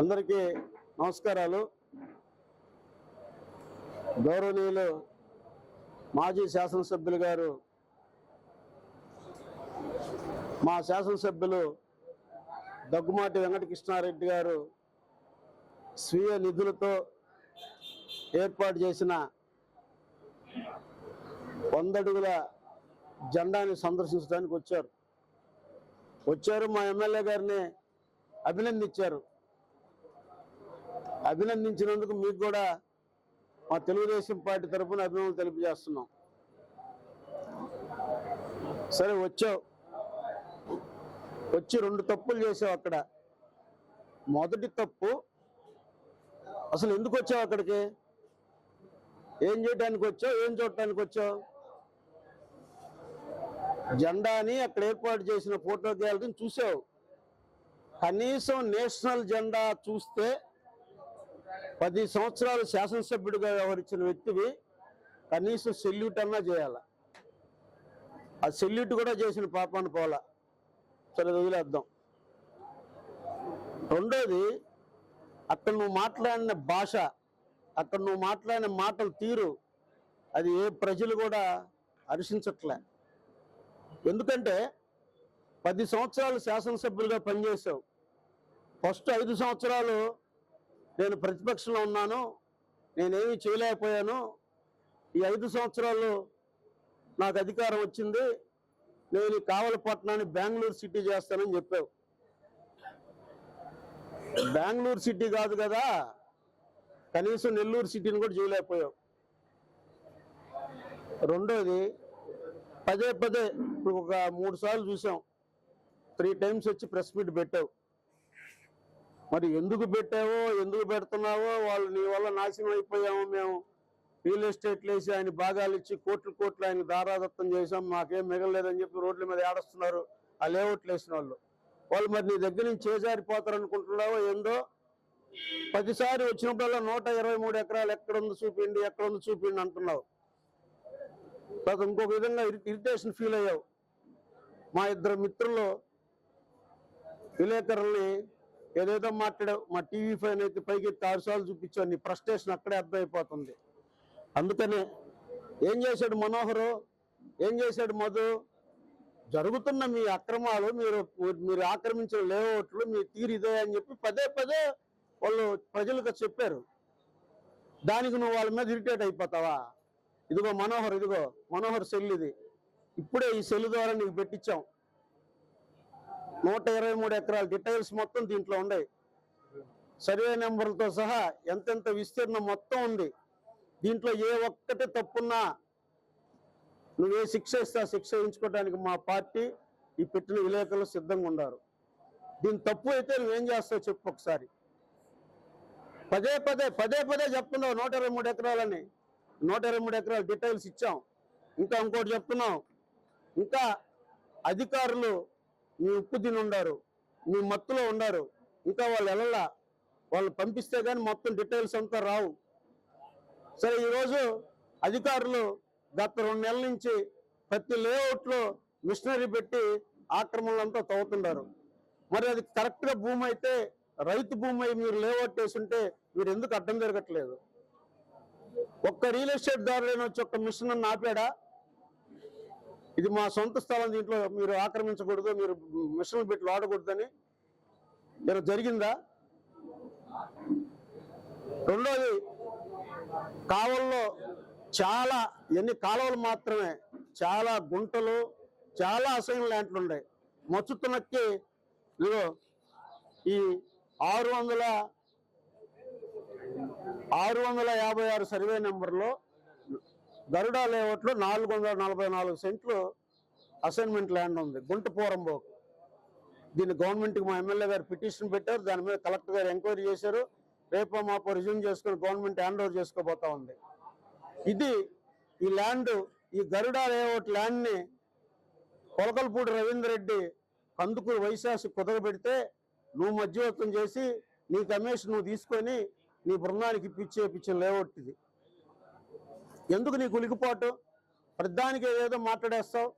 అందరికీ నమస్కారాలు. గౌరవనీయులు మాజీ శాసనసభ్యులు గారు మా శాసనసభ్యులు దగ్గుమాటి వెంకటకృష్ణారెడ్డి గారు స్వీయ నిధులతో ఏర్పాటు చేసిన వందడుగుల జెండాని సందర్శించడానికి వచ్చారు. వచ్చారు మా ఎమ్మెల్యే గారిని అభినందించారు. అభినందించినందుకు మీకు కూడా మా తెలుగుదేశం పార్టీ తరఫున అభినందనలు తెలియజేస్తున్నాం. సరే వచ్చావు. వచ్చి రెండు తప్పులు చేసావు అక్కడ. మొదటి తప్పు అసలు ఎందుకు వచ్చావు అక్కడికి? ఏం చేయడానికి వచ్చావు? ఏం చూడటానికి వచ్చావు? జెండాని అక్కడ ఏర్పాటు చేసిన ఫోటో గ్యాలరీని చూసావు. కనీసం నేషనల్ జెండా చూస్తే పది సంవత్సరాలు శాసనసభ్యుడిగా వ్యవహరించిన వ్యక్తివి కనీసం సెల్యూట్ అన్నా చేయాల? ఆ సెల్యూట్ కూడా చేసిన పాపాన్ని పోలా సరే వదిలేద్దాం. రెండోది అక్కడ నువ్వు మాట్లాడిన భాష అక్కడ నువ్వు మాట్లాడిన మాటలు తీరు అది ఏ ప్రజలు కూడా హర్షించట్లే. ఎందుకంటే పది సంవత్సరాలు శాసనసభ్యులుగా పనిచేసావు ఫస్ట్ ఐదు సంవత్సరాలు నేను ప్రతిపక్షంలో ఉన్నాను. నేనేమీ చేయలేకపోయాను. ఈ ఐదు సంవత్సరాలు నాకు అధికారం వచ్చింది. నేను ఈ కావలపట్నాన్ని బెంగళూరు సిటీ చేస్తానని చెప్పావు. బెంగళూరు సిటీ కాదు కదా కనీసం నెల్లూరు సిటీని కూడా చేయలేకపోయావు. రెండోది పదే పదే ఇప్పుడు ఒక మూడు సార్లు చూసాం. త్రీ టైమ్స్ వచ్చి ప్రెస్ మీట్ పెట్టావు. మరి ఎందుకు పెట్టావో ఎందుకు పెడుతున్నావో వాళ్ళు నీ వల్ల నాశనం అయిపోయాము మేము. రియల్ ఎస్టేట్లు వేసి ఆయన భాగాలు ఇచ్చి కోట్లు కోట్లు ఆయన దారాదత్తం చేసాం మాకేం మిగలలేదని చెప్పి రోడ్ల మీద ఏడుస్తున్నారు. ఆ లేఅవుట్లు వేసిన వాళ్ళు. వాళ్ళు మరి నీ దగ్గర నుంచి చేజారిపోతారు అనుకుంటున్నావో ఏందో? ప్రతిసారి వచ్చినప్పుడల్లా నూట ఇరవై మూడు ఎకరాలు ఎక్కడుంది చూపిండి ఎక్కడుంది చూపిండి అంటున్నావు. తర్వాత ఇంకొక విధంగా ఇరిటేషన్ ఫీల్ అయ్యావు. మా ఇద్దరు మిత్రులు విలేకరుల్ని ఏదేదో మాట్లాడావు మా టీవీ ఫైన్ అయితే పైకి ఎత్తి చూపించావు నీ ఫ్రస్ట్రేషన్ అక్కడే అర్థమైపోతుంది. అందుకనే ఏం చేశాడు మనోహరు? ఏం చేశాడు మధు? జరుగుతున్న మీ అక్రమాలు మీరు మీరు ఆక్రమించిన లేఅవుట్లు మీ తీరు ఇదే అని చెప్పి పదే పదే వాళ్ళు ప్రజలకు చెప్పారు. దానికి నువ్వు వాళ్ళ మీద ఇరిటేట్ అయిపోతావా? ఇదిగో మనోహర్ ఇదిగో మనోహర్ సెల్ ఇది. ఇప్పుడే ఈ సెల్ ద్వారా నీకు పెట్టించాం. నూట ఇరవై మూడు ఎకరాల డీటెయిల్స్ మొత్తం దీంట్లో ఉన్నాయి. సర్వే నెంబర్లతో సహా ఎంతెంత విస్తీర్ణం మొత్తం ఉంది. దీంట్లో ఏ ఒక్కటి తప్పున్నా నువ్వే శిక్ష ఇస్తా శిక్ష వేయించుకోవడానికి మా పార్టీ ఈ పెట్టిన విలేకరులు సిద్ధంగా ఉన్నారు. దీని తప్పు అయితే నువ్వేం చేస్తావు చెప్పు ఒకసారి. పదే పదే పదే పదే చెప్తున్నావు నూట ఇరవై మూడు ఎకరాలని. నూట ఇరవై మూడు ఎకరాల డీటెయిల్స్ ఇచ్చాం. ఇంకా ఇంకోటి చెప్తున్నాం ఇంకా అధికారులు మీ ఉప్పు తిని ఉండారు మీ మత్తులో ఉండారు ఇంకా వాళ్ళు వెళ్ళలా. వాళ్ళు పంపిస్తే కానీ మొత్తం డీటెయిల్స్ అంతా రావు. సరే ఈరోజు అధికారులు గత రెండు నెలల నుంచి ప్రతి లేఅవుట్లో మిషనరీ పెట్టి ఆక్రమణలంతా తవ్వుతున్నారు. మరి అది కరెక్ట్గా భూమి అయితే రైతు భూమి అయి మీరు లేఅవుట్ వేసుంటే మీరు ఎందుకు అడ్డం జరగట్లేదు? ఒక్క రియల్ ఎస్టేట్ దారులైన వచ్చి ఒక్క మిషన్ ఆపాడా? ఇది మా సొంత స్థలం దీంట్లో మీరు ఆక్రమించకూడదు మీరు మిషన్లు పెట్టి వాడకూడదని. ఇలా జరిగిందా? రెండోది కావల్లో చాలా ఎన్ని కాలువలు మాత్రమే చాలా గుంటలు చాలా అసైన్ ల్యాండ్లు ఉన్నాయి మచ్చుతున్నక్కి ఇదిగో ఈ ఆరు వందల ఆరు వందల యాభై ఆరు సర్వే నెంబర్లో గరుడా లేఅవుట్లో నాలుగు వందల నలభై నాలుగు సెంట్లు అసైన్మెంట్ ల్యాండ్ ఉంది గుంటపూరం పోరంబో దీన్ని గవర్నమెంట్కి మా ఎమ్మెల్యే గారు పిటిషన్ పెట్టారు దాని మీద కలెక్టర్ గారు ఎంక్వైరీ చేశారు. రేపు మాపు రిజ్యూమ్ చేసుకుని గవర్నమెంట్ హ్యాండ్ ఓవర్ చేసుకోబోతా ఉంది. ఇది ఈ ల్యాండ్ ఈ గరుడా లేఅవుట్ ల్యాండ్ని కొలకల్పూడి రవీందర్ రెడ్డి కందుకూరు వైశాసి కుదరబెడితే నువ్వు మధ్యవర్తం చేసి నీ కమిషన్ నువ్వు తీసుకొని నీ బృందానికి ఇప్పించే ఇప్పించిన లేఅవుట్ ఇది. ఎందుకు నీకు ఉలికిపోటు ప్రధానికి ఏదో మాట్లాడేస్తావు?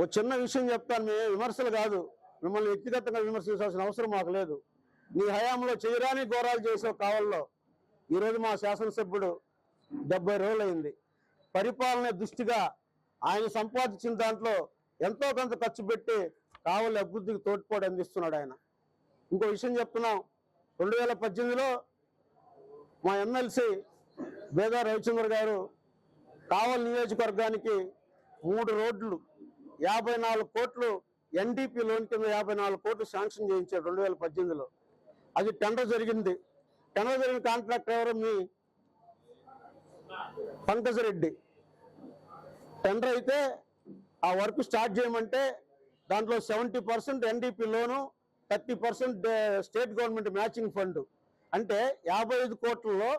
ఓ చిన్న విషయం చెప్తాను మీ విమర్శలు కాదు. మిమ్మల్ని వ్యక్తిగతంగా విమర్శించాల్సిన అవసరం మాకు లేదు. నీ హయాంలో చేయరాని ఘోరాలు చేసావు కావల్లో. ఈరోజు మా శాసనసభ్యుడు డెబ్బై రోజులైంది. పరిపాలన దృష్టిగా ఆయన సంపాదించిన దాంట్లో ఎంతో కొంత ఖర్చు పెట్టి కావలి అభివృద్ధికి తోడ్పాటు అందిస్తున్నాడు ఆయన. ఇంకో విషయం చెప్తున్నాం. రెండు వేల పద్దెనిమిదిలో మా ఎమ్మెల్సీ బేదా రవిచంద్ర గారు కావలి నియోజకవర్గానికి మూడు రోడ్లు యాభై నాలుగు కోట్లు ఎన్డీపీ లోన్ కింద యాభై నాలుగు కోట్లు శాంక్షన్ చేయించారు రెండు వేల పద్దెనిమిదిలో. అది టెండర్ జరిగింది. టెండర్ జరిగిన కాంట్రాక్టర్ ఎవరు? మీ పంకజరెడ్డి టెండర్ అయితే ఆ వర్క్ స్టార్ట్ చేయమంటే దాంట్లో సెవెంటీ పర్సెంట్ ఎన్డీపీ లోను thirty percent state government matching fund. అంటే యాభై ఐదు కోట్లలో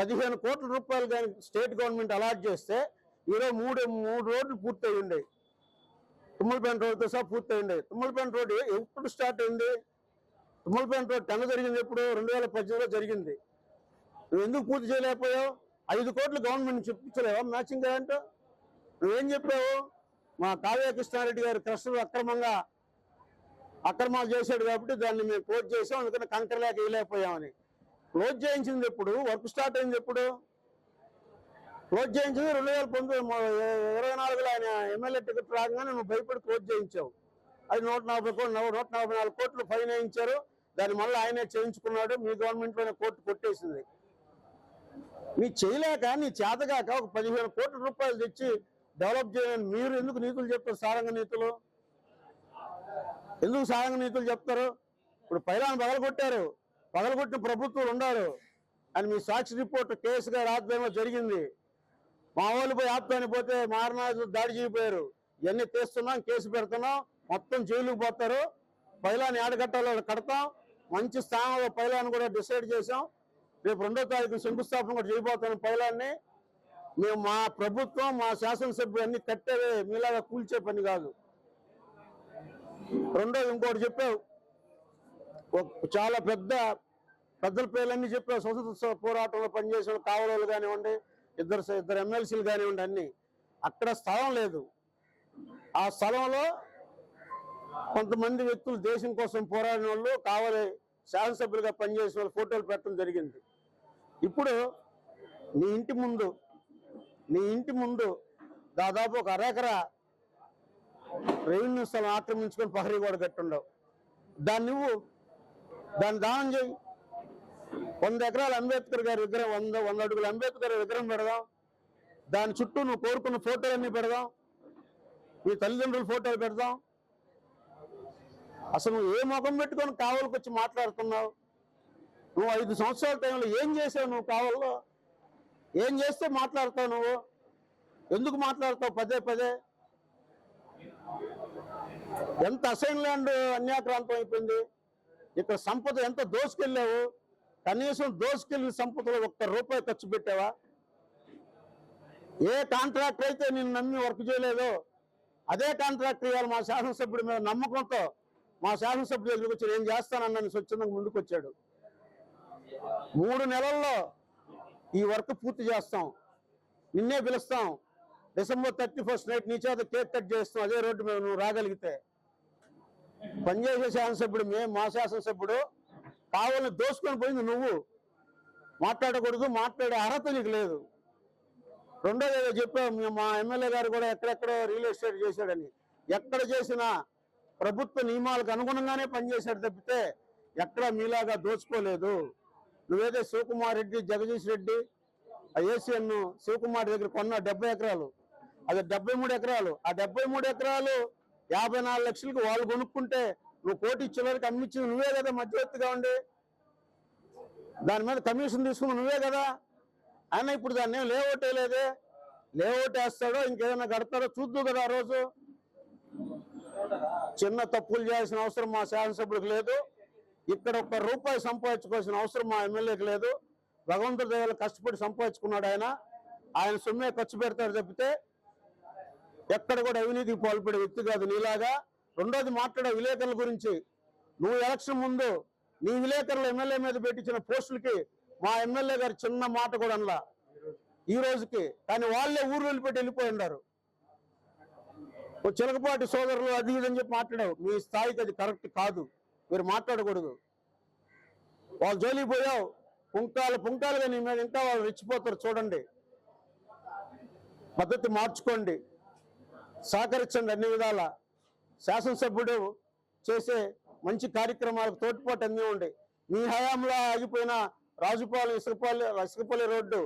పదిహేను కోట్ల రూపాయలు కానీ స్టేట్ గవర్నమెంట్ అలాట్ చేస్తే ఈరోజు మూడు మూడు రోడ్లు పూర్తయి ఉండేవి తుమ్మలపేట రోడ్తో సహా పూర్తయి ఉండేవి తుమ్మలపేట రోడ్డు ఎప్పుడు స్టార్ట్ అయింది? తుమ్మలపేట రోడ్ టెన్ జరిగింది ఎప్పుడు? రెండు వేల పద్దెనిమిదిలో జరిగింది. నువ్వు ఎందుకు పూర్తి చేయలేకపోయావు? ఐదు కోట్లు గవర్నమెంట్ చెప్పించలేవా మ్యాచింగ్ గ్రాంట్? నువ్వేం చెప్పావు? మా కావ్య కృష్ణారెడ్డి గారు క్రషర్ అక్రమంగా అక్రమాలు చేశాడు కాబట్టి దాన్ని మేము పోర్ట్ చేసాం. అందుకని కంకర లేక వేయలేకపోయామని క్లోజ్ చేయించింది ఎప్పుడు? వర్క్ స్టార్ట్ అయింది ఎప్పుడు? క్లోజ్ చేయించింది రెండు వేల పంతొమ్మిది ఇరవై నాలుగులో ఆయన ఎమ్మెల్యే టికెట్ రాగానే నువ్వు భయపడి క్లోజ్ చేయించావు. అది నూట నలభై కోట్లు నూట నలభై నాలుగు కోట్లు ఫైన్ వేయించారు. దాన్ని మళ్ళీ ఆయనే చేయించుకున్నాడు. మీ గవర్నమెంట్లోనే కోర్టు కొట్టేసింది. నీ చేయలేక నీ చేతగాక ఒక పదిహేను కోట్ల రూపాయలు తెచ్చి డెవలప్ చేయని మీరు ఎందుకు నీతులు చెప్తారు సారంగ నీతులు? ఎందుకు సారంగ నీతులు చెప్తారు? ఇప్పుడు పైలాన్ని పగలగొట్టారు. పగలగొట్టిన ప్రభుత్వం ఉన్నారు అని మీ సాక్షి రిపోర్ట్ కేసు గారి ఆధ్వర్యంలో జరిగింది. మా వాళ్ళు పోయి ఆపుతాని పోతే మారణాలు దాడి చేయిపోయారు. ఇవన్నీ తీస్తున్నాం కేసు పెడుతున్నాం మొత్తం జైలుకు పోతారు. పైలాన్ని ఏడగట్టాలో కడతాం. మంచి స్థానంలో పైలాన్ని కూడా డిసైడ్ చేసాం రేపు రెండో తారీఖు శంకుస్థాపన కూడా చేయబోతాం పైలాన్ని. మేము మా ప్రభుత్వం మా శాసనసభ్యులు అన్ని కట్టేవే మీలాగా కూల్చే పని కాదు. రెండోది ఇంకోటి చెప్పావు. చాలా పెద్ద పెద్దల పేర్లన్నీ చెప్పావు స్వతంత్ర పోరాటంలో పనిచేసిన కావలోళ్ళు కానివ్వండి ఇద్దరు ఇద్దరు ఎమ్మెల్సీలు కానివ్వండి అన్ని. అక్కడ స్థలం లేదు. ఆ స్థలంలో కొంతమంది వ్యక్తులు దేశం కోసం పోరాడిన వాళ్ళు కావాలి శాసనసభ్యులుగా పనిచేసిన వాళ్ళు ఫోటోలు పెట్టడం జరిగింది. ఇప్పుడు నీ ఇంటి ముందు నీ ఇంటి ముందు దాదాపు ఒక అరెకరా రెవెన్యూ స్థలం ఆక్రమించుకొని పహరీ కూడా కట్టుండవు. దాన్ని నువ్వు దాన్ని దానం చేయి. వంద ఎకరాల అంబేద్కర్ గారి విగ్రహం వంద వంద అడుగుల అంబేద్కర్ విగ్రహం పెడదాం. దాని చుట్టూ నువ్వు కోరుకున్న ఫోటోలన్నీ పెడదాం. నీ తల్లిదండ్రుల ఫోటోలు పెడదాం. అసలు నువ్వు ఏ ముఖం పెట్టుకొని కావలికి వచ్చి మాట్లాడుతున్నావు? నువ్వు ఐదు సంవత్సరాల టైంలో ఏం చేసావు నువ్వు కావల్లో? ఏం చేస్తే మాట్లాడతావు నువ్వు? ఎందుకు మాట్లాడతావు పదే పదే? ఎంత అసైన్ ల్యాండ్ అన్యాక్రాంతం అయిపోయింది. ఇక్కడ సంపద ఎంత దోసుకెళ్ళావు? కనీసం దోసుకెళ్ళిన సంపదలో ఒక్క రూపాయి ఖర్చు పెట్టావా? ఏ కాంట్రాక్టర్ అయితే నేను నమ్మి వర్క్ చేయలేదో అదే కాంట్రాక్టర్ ఇవాళ మా శాసనసభ్యుడి మీద నమ్మకంతో మా శాసనసభ్యుడు దగ్గరికి వచ్చి నేను చేస్తానన్నాను స్వచ్ఛందంగా ముందుకు వచ్చాడు మూడు నెలల్లో ఈ వర్క్ పూర్తి చేస్తాం. నిన్నే పిలుస్తాం. డిసెంబర్ థర్టీ ఫస్ట్ నైట్ నీ చేత కేక్ కట్ చేస్తాం. అదే రోడ్డు మీద నువ్వు రాగలిగితే. పనిచేసే శాసనసభ్యుడు మేము మా శాసనసభ్యుడు కావాలని దోసుకొని పోయింది నువ్వు. మాట్లాడకూడదు మాట్లాడే అర్హత నీకు లేదు. రెండోది ఏదో చెప్పావు మా ఎమ్మెల్యే గారు కూడా ఎక్కడెక్కడో రియల్ ఎస్టేట్ చేశాడని. ఎక్కడ చేసినా ప్రభుత్వ నియమాలకు అనుగుణంగానే పనిచేశాడు తప్పితే ఎక్కడ మీలాగా దోచుకోలేదు. నువ్వేదో శివకుమార్ రెడ్డి జగదీష్ రెడ్డి ఏసీఎన్ శివకుమార్ దగ్గర కొన్న డెబ్బై ఎకరాలు. అది డెబ్బై మూడు ఎకరాలు. ఆ డెబ్బై మూడు ఎకరాలు యాభై నాలుగు లక్షలకు వాళ్ళు కొనుక్కుంటే నువ్వు కోటి ఇచ్చేవారికి అమ్మించిన నువ్వే కదా మధ్యవర్తిగా ఉండి. దాని మీద కమిషన్ తీసుకుని నువ్వే కదా. ఆయన ఇప్పుడు దాన్ని ఏం లేఅవుట్ వేయలేదే. లేఅవుట్ వేస్తాడో ఇంకేదైనా కడతాడో చూద్దు కదా ఆ రోజు. చిన్న తప్పులు చేయాల్సిన అవసరం మా శాసనసభ్యుడికి లేదు. ఇక్కడ ఒక్క రూపాయి సంపాదించుకోవాల్సిన అవసరం మా ఎమ్మెల్యేకి లేదు. భగవంతుడి దగ్గర కష్టపడి సంపాదించుకున్నాడు ఆయన. ఆయన సొమ్మే ఖర్చు పెడతాడు తప్పితే ఎక్కడ కూడా అవినీతికి పాల్పడే వ్యక్తి కాదు నీలాగా. రెండోది మాట్లాడే విలేకరుల గురించి. నువ్వు ఎలక్షన్ ముందు నీ విలేకరులు ఎమ్మెల్యే మీద పెట్టించిన పోస్టులకి మా ఎమ్మెల్యే గారు చిన్న మాట కూడా అనలా. ఈ రోజుకి కానీ వాళ్ళే ఊరు వెళ్ళిపెట్టి వెళ్ళిపోయి ఉన్నారు. చిలకపాటి సోదరులు అది ఇది అని చెప్పి మాట్లాడావు. మీ స్థాయికి అది కరెక్ట్ కాదు. మీరు మాట్లాడకూడదు. వాళ్ళు జోలికి పోయావు. పుంకాలు పుంకాలుగా నీ మీద ఇంకా వాళ్ళు రెచ్చిపోతారు. చూడండి. పద్ధతి మార్చుకోండి. సహకరించండి అన్ని విధాల. శాసనసభ్యుడు చేసే మంచి కార్యక్రమాలకు తోడ్పాటు అందివ్వండి మీ హయాంలో ఆగిపోయిన రాజుపాలెం ఇసుకపల్లి ఇసుకపల్లి రోడ్డు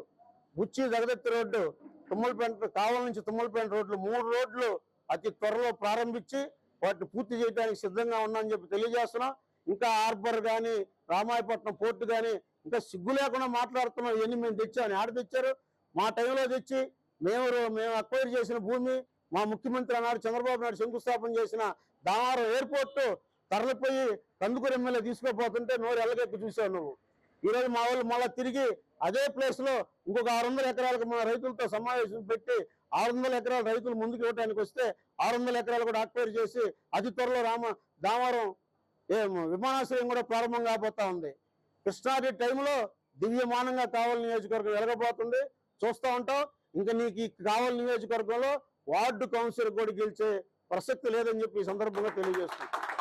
బుచ్చి జగదత్తి రోడ్డు తుమ్మలపేంట కావల నుంచి తుమ్మలపేట రోడ్లు మూడు రోడ్లు అతి త్వరలో ప్రారంభించి వాటిని పూర్తి చేయడానికి సిద్ధంగా ఉన్నామని చెప్పి తెలియజేస్తున్నాం. ఇంకా హార్బర్ కానీ రామాయపట్నం పోర్టు కానీ ఇంకా సిగ్గు లేకుండా మాట్లాడుతున్నాం. ఇవన్నీ మేము తెచ్చామని ఆడ తెచ్చారు. మా టైంలో తెచ్చి మేము మేము అక్వైర్ చేసిన భూమి మా ముఖ్యమంత్రి అన్నారు చంద్రబాబు నాయుడు శంకుస్థాపన చేసిన దామారం ఎయిర్పోర్ట్ తరలిపోయి కందుకూరు ఎమ్మెల్యే తీసుకోపోతుంటే నోరు ఎల్లగెక్కి చూసావు నువ్వు. ఈ రోజు మా వాళ్ళు మళ్ళీ తిరిగి అదే ప్లేస్లో ఇంకొక ఆరు వందల ఎకరాలకు మన రైతులతో సమావేశం పెట్టి ఆరు వందల ఎకరాల రైతులు ముందుకు ఇవ్వడానికి వస్తే ఆరు వందల ఎకరాలు కూడా అక్వైర్ చేసి అతి త్వరలో రామ దామారం ఏ విమానాశ్రయం కూడా ప్రారంభం కాబోతా ఉంది. కృష్ణాది టైంలో దివ్యమానంగా కావలి నియోజకవర్గం వెలగబోతుంది. చూస్తూ ఉంటాం ఇంకా నీకు ఈ కావలి నియోజకవర్గంలో వార్డు కౌన్సిలర్ కూడా గెలిచే ప్రసక్తి లేదని చెప్పి ఈ సందర్భంగా తెలియజేస్తుంది